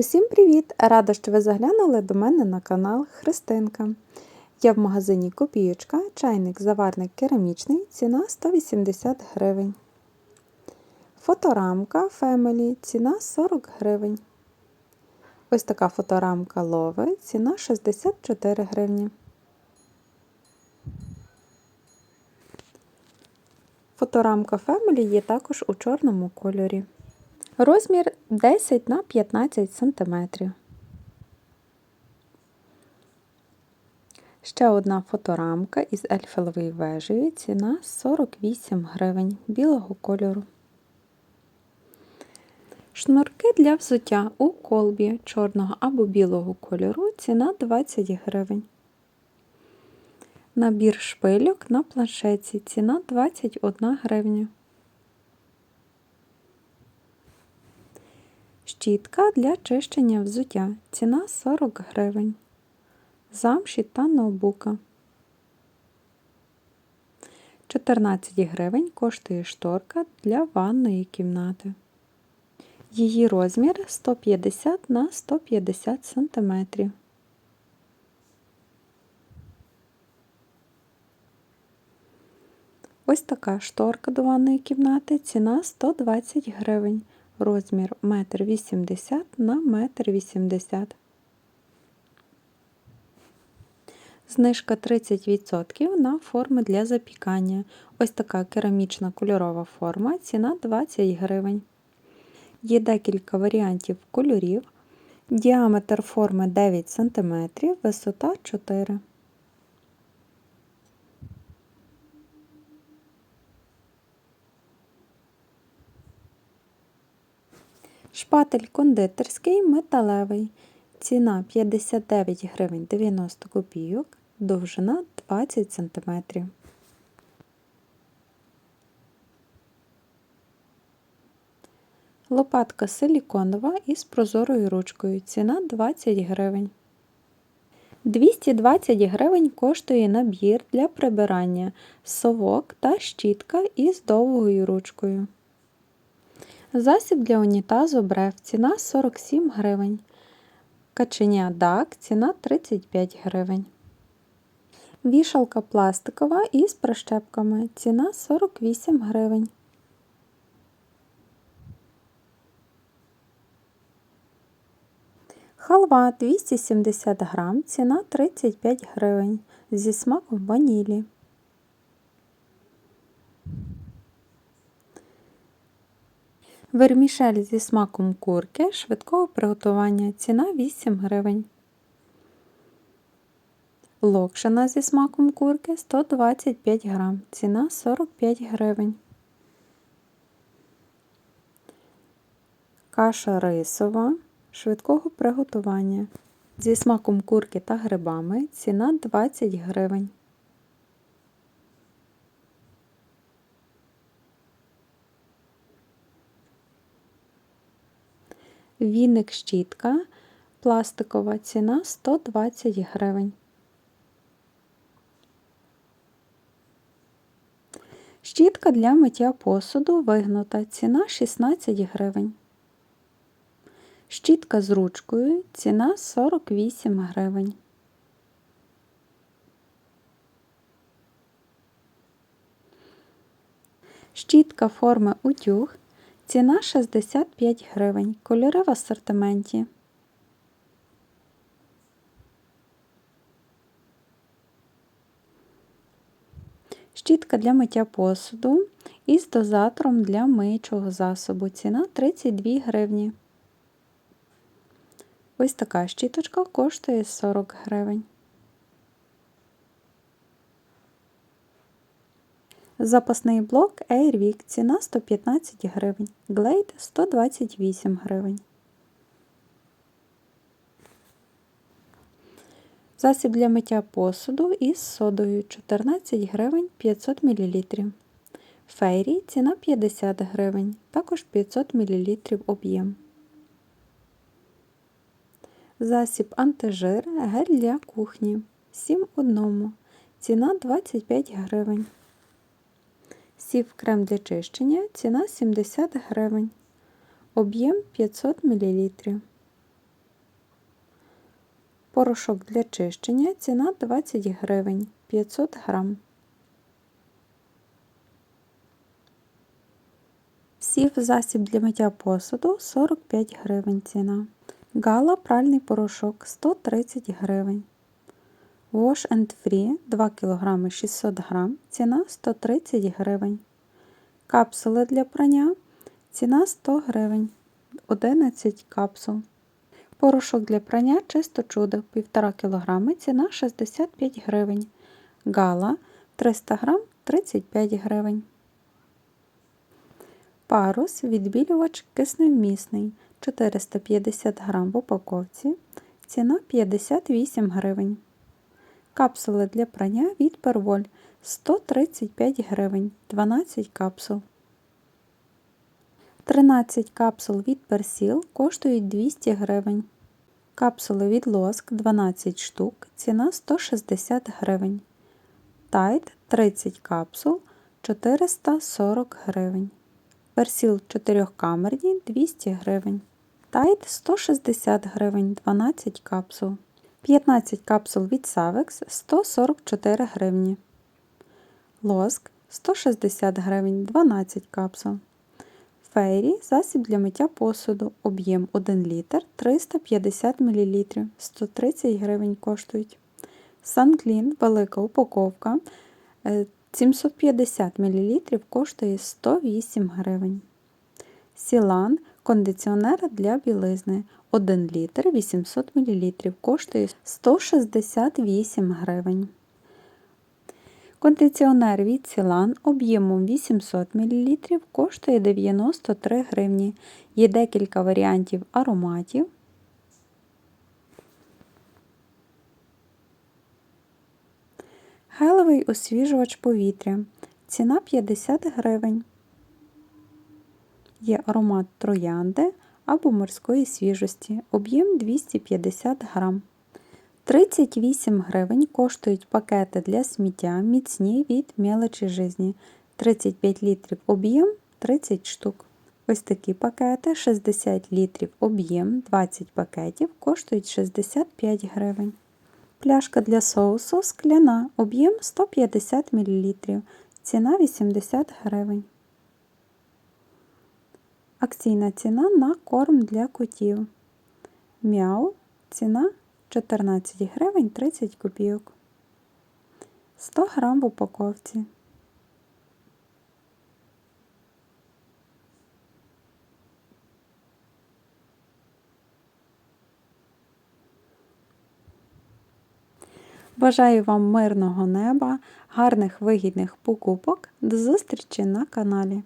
Усім привіт! Рада, що ви заглянули до мене на канал Христинка. Я в магазині Копієчка, чайник заварник керамічний, ціна 180 гривень. Фоторамка Family, ціна 40 гривень. Ось така фоторамка Лови, ціна 64 гривні. Фоторамка Family є також у чорному кольорі. Розмір 10 на 15 см. Ще одна фоторамка із ельфелевою вежею. Ціна 48 гривень білого кольору. Шнурки для взуття у колбі чорного або білого кольору. Ціна 20 гривень. Набір шпильок на планшеті. Ціна 21 гривня. Щітка для чищення взуття. Ціна 40 гривень. Замші та ноутбука. 14 гривень коштує шторка для ванної кімнати. Її розмір 150 на 150 см. Ось така шторка до ванної кімнати. Ціна 120 гривень розмір 1,80 м на 1,80 м. Знижка 30% на форми для запікання. Ось така керамічна кольорова форма, ціна 20 гривень. Є декілька варіантів кольорів. Діаметр форми 9 см, висота 4 см. Шпатель кондитерський металевий. Ціна 59 гривень 90 копійок, довжина 20 см. Лопатка силіконова із прозорою ручкою. Ціна 20 гривень. 220 гривень коштує набір для прибирання совок та щітка із довгою ручкою. Засіб для унітазу брев ціна 47 гривень. Каченя дак ціна 35 гривень. Вішалка пластикова із прищепками ціна 48 гривень. Халва 270 грам, ціна 35 гривень. Зі смаком ванілі. Вермішель зі смаком курки швидкого приготування. Ціна 8 гривень. Локшина зі смаком курки 125 грам. Ціна 45 гривень. Каша рисова швидкого приготування. Зі смаком курки та грибами. Ціна 20 гривень. Віник щітка пластикова ціна 120 гривень. Щітка для миття посуду вигнута ціна 16 гривень. Щітка з ручкою ціна 48 гривень. Щітка форми утюг Ціна 65 гривень. Кольори в асортименті. Щітка для миття посуду із дозатором для миючого засобу. Ціна 32 гривні. Ось така щіточка коштує 40 гривень. Запасний блок Airwick ціна 115 гривень, Glade 128 гривень. Засіб для миття посуду із содою 14 гривень 500 мл. Фейрі ціна 50 гривень, також 500 мл об'єм. Засіб антижир гель для кухні 7 одному. Ціна 25 гривень. Сів крем для чищення, ціна 70 гривень, об'єм 500 мл. Порошок для чищення ціна 20 гривень 500 грам. Сів засіб для миття посуду 45 гривень ціна. Гала пральний порошок 130 гривень. Wash and Free 2 кг 600 г, ціна 130 гривень. Капсули для прання ціна 100 гривень. 11 капсул. Порошок для прання чисто чудо 1,5 кг, ціна 65 гривень. Гала 300 г 35 гривень. Парус відбілювач кисневмісний 450 г в упаковці. Ціна 58 гривень. Капсули для прання від Перволь 135 гривень 12 капсул. 13 капсул від персіл коштують 200 гривень. Капсули від лоск 12 штук, ціна 160 гривень. Тайт 30 капсул 440 гривень. Персіл 4-камерні 200 гривень. Тайт 160 гривень 12 капсул. 15 капсул від Savex 144 гривні. Лоск 160 гривень 12 капсул. Фейрі засіб для миття посуду. Об'єм 1 літр 350 мл 130 гривень коштують. Санклін велика упаковка 750 мл коштує 108 гривень. Сілан кондиціонер для білизни 1 літр 800 мл коштує 168 гривень. Кондиціонер від Сілан об'ємом 800 мл коштує 93 гривні. Є декілька варіантів ароматів. Гелевий освіжувач повітря. Ціна 50 гривень. Є аромат троянди або морської свіжості. Об'єм 250 грам. 38 гривень коштують пакети для сміття міцні від мелочі жизні. 35 літрів об'єм 30 штук. Ось такі пакети 60 літрів об'єм 20 пакетів коштують 65 гривень. Пляшка для соусу скляна, об'єм 150 мл. Ціна 80 гривень. Акційна ціна на корм для котів. Мяу. Ціна 14 гривень 30 копійок. 100 грам в упаковці. Бажаю вам мирного неба, гарних вигідних покупок. До зустрічі на каналі.